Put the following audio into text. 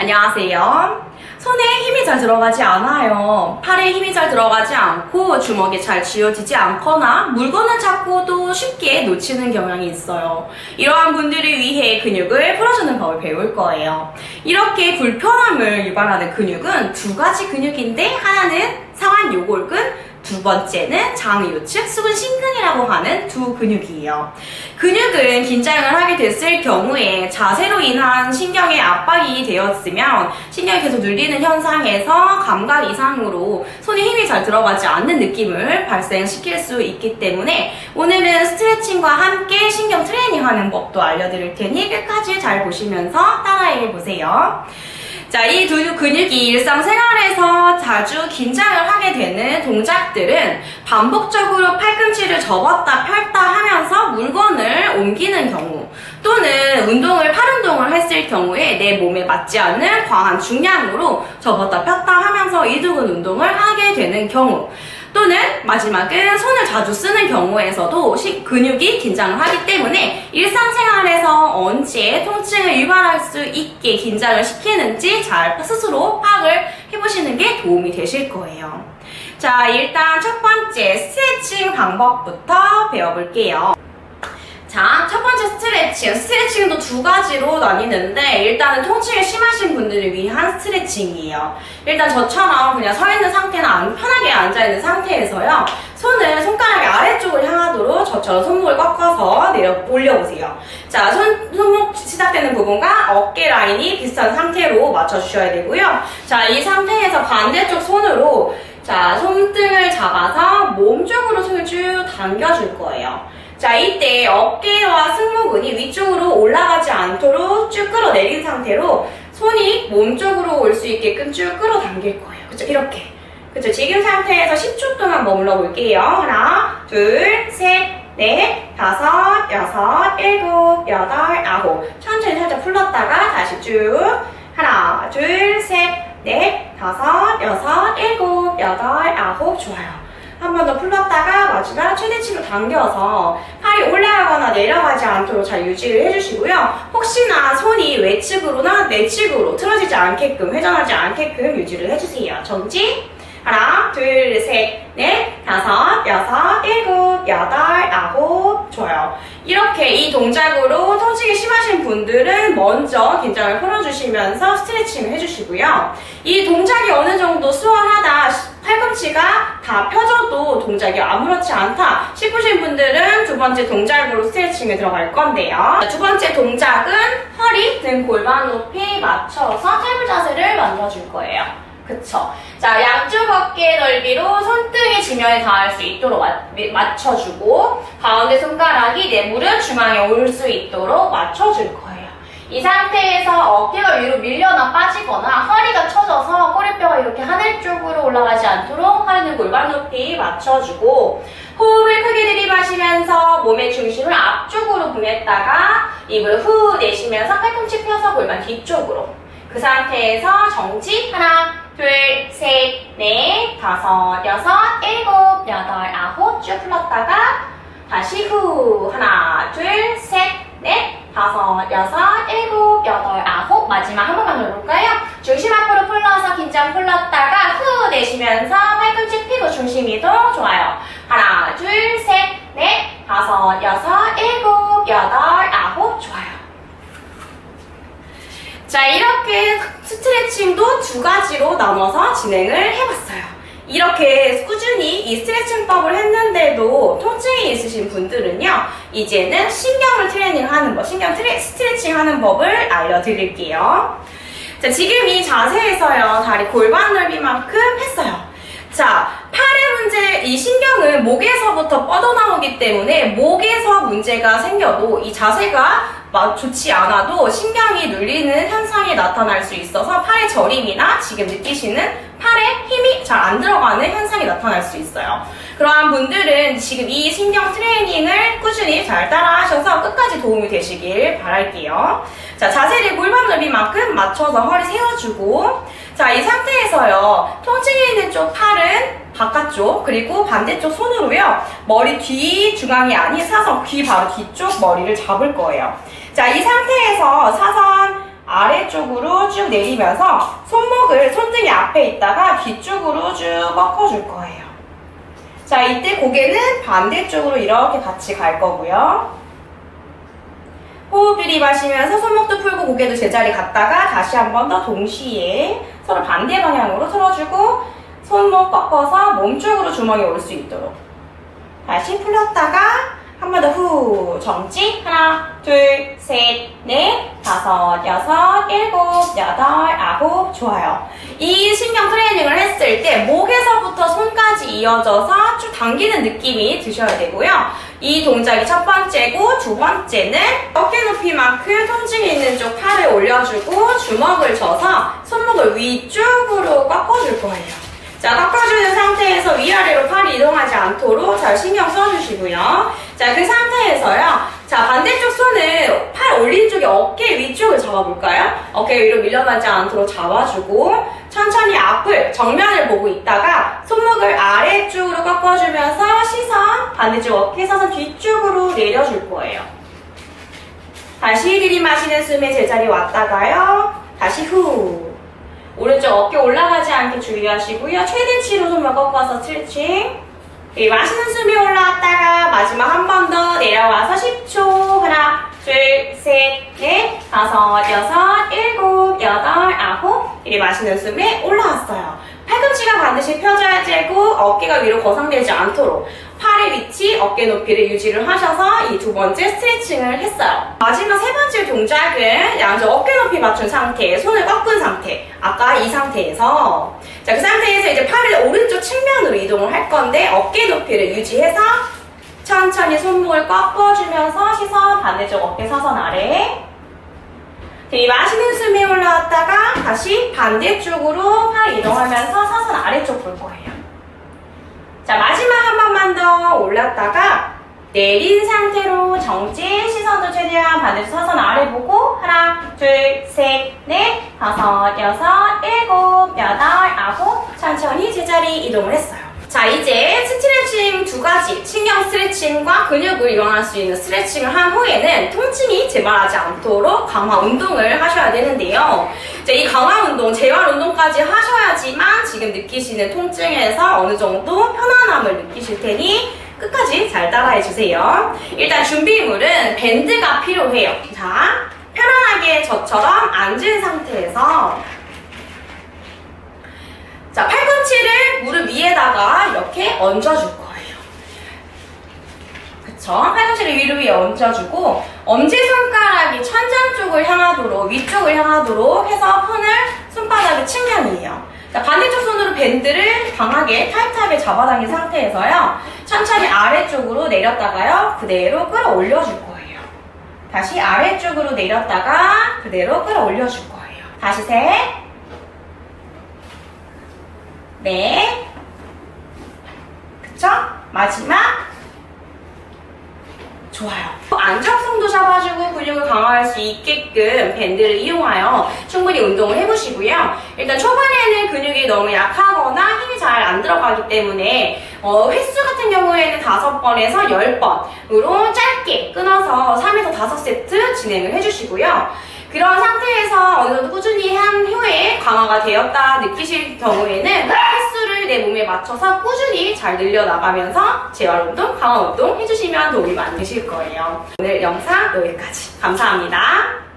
안녕하세요. 손에 힘이 잘 들어가지 않아요. 팔에 힘이 잘 들어가지 않고 주먹에 잘 쥐어지지 않거나 물건을 잡고도 쉽게 놓치는 경향이 있어요. 이러한 분들을 위해 근육을 풀어주는 법을 배울 거예요. 이렇게 불편함을 유발하는 근육은 두 가지 근육인데 하나는 상완 요골근, 두 번째는 장요측 수근 신근이라고 하는 두 근육이에요. 근육은 긴장을 하게 됐을 경우에 자세로 인한 신경의 압박이 되었으면 신경이 계속 눌리는 현상에서 감각 이상으로 손에 힘이 잘 들어가지 않는 느낌을 발생시킬 수 있기 때문에 오늘은 스트레칭과 함께 신경 트레이닝 하는 법도 알려드릴 테니 끝까지 잘 보시면서 따라해 보세요. 자, 이 두 근육이 일상생활에서 자주 긴장을 하게 되는 동작들은 반복적으로 팔꿈치를 접었다 펼다 하면서 물건을 옮기는 경우 또는 운동을 팔 운동을 했을 경우에 내 몸에 맞지 않는 과한 중량으로 접었다 폈다 하면서 이두근 운동을 하게 되는 경우 또는 마지막은 손을 자주 쓰는 경우에서도 시- 근육이 긴장을 하기 때문에 일상생활에서 언제 통증을 유발할 수 있게 긴장을 시키는지 잘 스스로 파악을 해보시는 게 도움이 되실 거예요. 자, 일단 첫 번째 스트레칭 방법부터 배워볼게요. 자, 첫 번째 스트레칭. 스트레칭도 두 가지로 나뉘는데, 일단은 통증이 심하신 분들을 위한 스트레칭이에요. 일단 저처럼 그냥 서 있는 상태나 안- 편하게 앉아있는 상태에서요, 손을 손가락의 아래쪽을 향하도록 저처럼 손목을 꺾어서 내려 올려보세요. 자, 손, 손목 시작되는 부분과 어깨 라인이 비슷한 상태로 맞춰주셔야 되고요. 자, 이 상태에서 반대쪽 손으로 자, 손등을 잡아서 몸 쪽으로 손을 쭉 당겨줄 거예요. 자, 이때 어깨와 승모근이 위쪽으로 올라가지 않도록 쭉 끌어내린 상태로 손이 몸 쪽으로 올 수 있게끔 쭉 끌어당길 거예요. 그쵸? 이렇게. 그쵸? 지금 상태에서 10초 동안 머물러 볼게요. 하나, 둘, 셋, 넷, 다섯, 여섯, 일곱, 여덟, 아홉. 천천히 살짝 풀렀다가 다시 쭉. 하나, 둘, 셋, 넷, 다섯, 여섯, 일곱, 여덟, 아홉. 좋아요. 한 번 더 풀렀다가 마지막 최대치로 당겨서 팔이 올라가거나 내려가지 않도록 잘 유지를 해주시고요. 혹시나 손이 외측으로나 내측으로 틀어지지 않게끔 회전하지 않게끔 유지를 해주세요. 정지. 하나, 둘, 셋, 넷, 다섯, 여섯, 일곱, 여덟, 아홉. 좋아요. 이렇게 이 동작으로 통증이 심하신 분들은 먼저 긴장을 풀어주시면서 스트레칭을 해주시고요. 이 동작이 어느 정도 수월하다, 팔꿈치가 다 펴져도 동작이 아무렇지 않다 싶으신 분들은 두 번째 동작으로 스트레칭에 들어갈 건데요. 두 번째 동작은 허리, 등, 골반 높이 맞춰서 테이블 자세를 만들어줄 거예요. 그쵸? 자, 양쪽 어깨 넓이로 지면에 닿을 수 있도록 맞, 맞춰주고 가운데 손가락이 내 무릎 중앙에 올 수 있도록 맞춰줄 거예요. 이 상태에서 어깨가 위로 밀려나 빠지거나 허리가 처져서 꼬리뼈가 이렇게 하늘 쪽으로 올라가지 않도록 허리는 골반 높이 맞춰주고 호흡을 크게 들이마시면서 몸의 중심을 앞쪽으로 보냈다가 입을 후 내쉬면서 팔꿈치 펴서 골반 뒤쪽으로 그 상태에서 정지 하나 둘, 셋, 넷, 다섯, 여섯, 일곱, 여덟, 아홉 쭉 풀었다가 다시 후 하나, 둘, 셋, 넷, 다섯, 여섯, 일곱, 여덟, 아홉 마지막 한 번만 더 해볼까요? 중심 앞으로 풀러서 긴장 풀렀다가 후 내쉬면서 팔꿈치 펴고 중심 이동 좋아요. 하나, 둘, 셋, 넷, 다섯, 여섯, 일곱, 여덟, 아홉 좋아요. 자, 이렇게 스트레칭도 두 가지로 나눠서 진행을 해봤어요. 이렇게 꾸준히 이 스트레칭법을 했는데도 통증이 있으신 분들은요, 이제는 신경을 트레이닝 하는 법, 신경 트레, 스트레칭 하는 법을 알려드릴게요. 자, 지금 이 자세에서요, 다리 골반 넓이만큼 했어요. 자, 팔의 문제, 이 신경은 목에서부터 뻗어나오기 때문에 목에서 문제가 생겨도 이 자세가 마- 좋지 않아도 신경이 눌리는 현상 이 나타날 수 있어서 팔의 저림이나 지금 느끼시는 팔에 힘이 잘 안 들어가는 현상이 나타날 수 있어요. 그러한 분들은 지금 이 신경 트레이닝을 꾸준히 잘 따라 하셔서 끝까지 도움이 되시길 바랄게요. 자, 자세를 골반 넓이만큼 맞춰서 허리 세워주고, 자, 이 상태에서요, 통증이 있는 쪽 팔은 바깥쪽, 그리고 반대쪽 손으로요, 머리 뒤 중앙이 아닌 사선 귀 바로 뒤쪽 머리를 잡을 거예요. 자, 이 상태에서 사선 아래쪽으로 쭉 내리면서 손목을 손등이 앞에 있다가 뒤쪽으로 쭉 꺾어줄 거예요. 자, 이때 고개는 반대쪽으로 이렇게 같이 갈 거고요. 호흡 들이마시면서 손목도 풀고 고개도 제자리 갔다가 다시 한 번 더 동시에 서로 반대 방향으로 틀어주고 손목 꺾어서 몸쪽으로 주먹이 올 수 있도록 다시 풀렸다가 한 번 더 후 정지? 하나 둘 셋 넷 다섯 여섯 일곱 여덟 아홉. 좋아요. 이 신경 트레이닝을 했을 때 목에서부터 손까지 이어져서 쭉 당기는 느낌이 드셔야 되고요. 이 동작이 첫 번째고 두 번째는 어깨 높이만큼 통증이 있는 쪽 팔을 올려주고 주먹을 져서 손목을 위쪽으로 꺾어줄 거예요 자, 꺾어주는 상태에서 위아래로 팔이 이동하지 않도록 잘 신경 써주시고요. 자, 그 상태에서요. 자, 반대쪽 손을 팔 올린 쪽에 어깨 위쪽을 잡아볼까요? 어깨 위로 밀려나지 않도록 잡아주고 천천히 앞을, 정면을 보고 있다가 손목을 아래쪽으로 꺾어주면서 시선, 반대쪽 어깨 사선 뒤쪽으로 내려줄 거예요. 다시 들이마시는 숨에 제자리 왔다가요. 다시 후. 오른쪽 어깨 올라가지 않게 주의하시고요. 최대치로 손만 꺾어서 스트레칭. 이 마시는 숨이 올라왔다가 마지막 한 번 더 내려와서 10초. 하나, 둘, 셋, 넷, 다섯, 여섯, 일곱, 여덟, 아홉. 이리 마시는 숨에 올라왔어요. 팔꿈치가 반드시 펴져야 되고 어깨가 위로 거상되지 않도록 위치, 어깨 높이를 유지를 하셔서 이 두 번째 스트레칭을 했어요. 마지막 세 번째 동작은 양쪽 어깨 높이 맞춘 상태, 손을 꺾은 상태. 아까 이 상태에서 자, 그 상태에서 이제 팔을 오른쪽 측면으로 이동을 할 건데 어깨 높이를 유지해서 천천히 손목을 꺾어주면서 시선 반대쪽 어깨 사선 아래 들이마시는 숨이 올라왔다가 다시 반대쪽으로 팔 이동하면서 사선 아래쪽 볼 거예요. 자, 마지막 한 번만 더 올랐다가 내린 상태로 정지 시선도 최대한 반대쪽 사선 아래 보고 하나, 둘, 셋, 넷, 다섯, 여섯, 일곱, 여덟, 아홉 천천히 제자리 이동을 했어요. 자, 이제 스트레칭 두 가지, 신경 스트레칭과 근육을 이완할 수 있는 스트레칭을 한 후에는 통증이 재발하지 않도록 강화 운동을 하셔야 되는데요. 자, 이 강화 운동, 재활 운동까지 하셔야지만 지금 느끼시는 통증에서 어느 정도 편안함을 느끼실 테니 끝까지 잘 따라해 주세요. 일단 준비물은 밴드가 필요해요. 자, 편안하게 저처럼 앉은 상태에서 자, 팔꿈치를 무릎 위에다가 이렇게 얹어줄 거예요. 그쵸? 팔꿈치를 위로 위에 얹어주고 엄지손가락이 천장 쪽을 향하도록 위쪽을 향하도록 해서 폰을 손바닥의 측면이에요. 자, 반대쪽 손으로 밴드를 강하게 타이트하게 잡아당긴 상태에서요. 천천히 아래쪽으로 내렸다가요. 그대로 끌어올려줄 거예요. 다시 아래쪽으로 내렸다가 그대로 끌어올려줄 거예요. 다시 셋. 네. 그쵸? 마지막. 좋아요. 안정성도 잡아주고 근육을 강화할 수 있게끔 밴드를 이용하여 충분히 운동을 해보시고요. 일단 초반에는 근육이 너무 약하거나 힘이 잘 안 들어가기 때문에 어, 횟수 같은 경우에는 5번에서 10번으로 짧게 끊어서 3에서 5세트 진행을 해주시고요. 그런 상태에서 어느 정도 꾸준히 한 후에 강화가 되었다 느끼실 경우에는 횟수를 내 몸에 맞춰서 꾸준히 잘 늘려나가면서 재활 운동, 강화 운동 해주시면 도움이 많이 되실 거예요. 오늘 영상 여기까지. 감사합니다.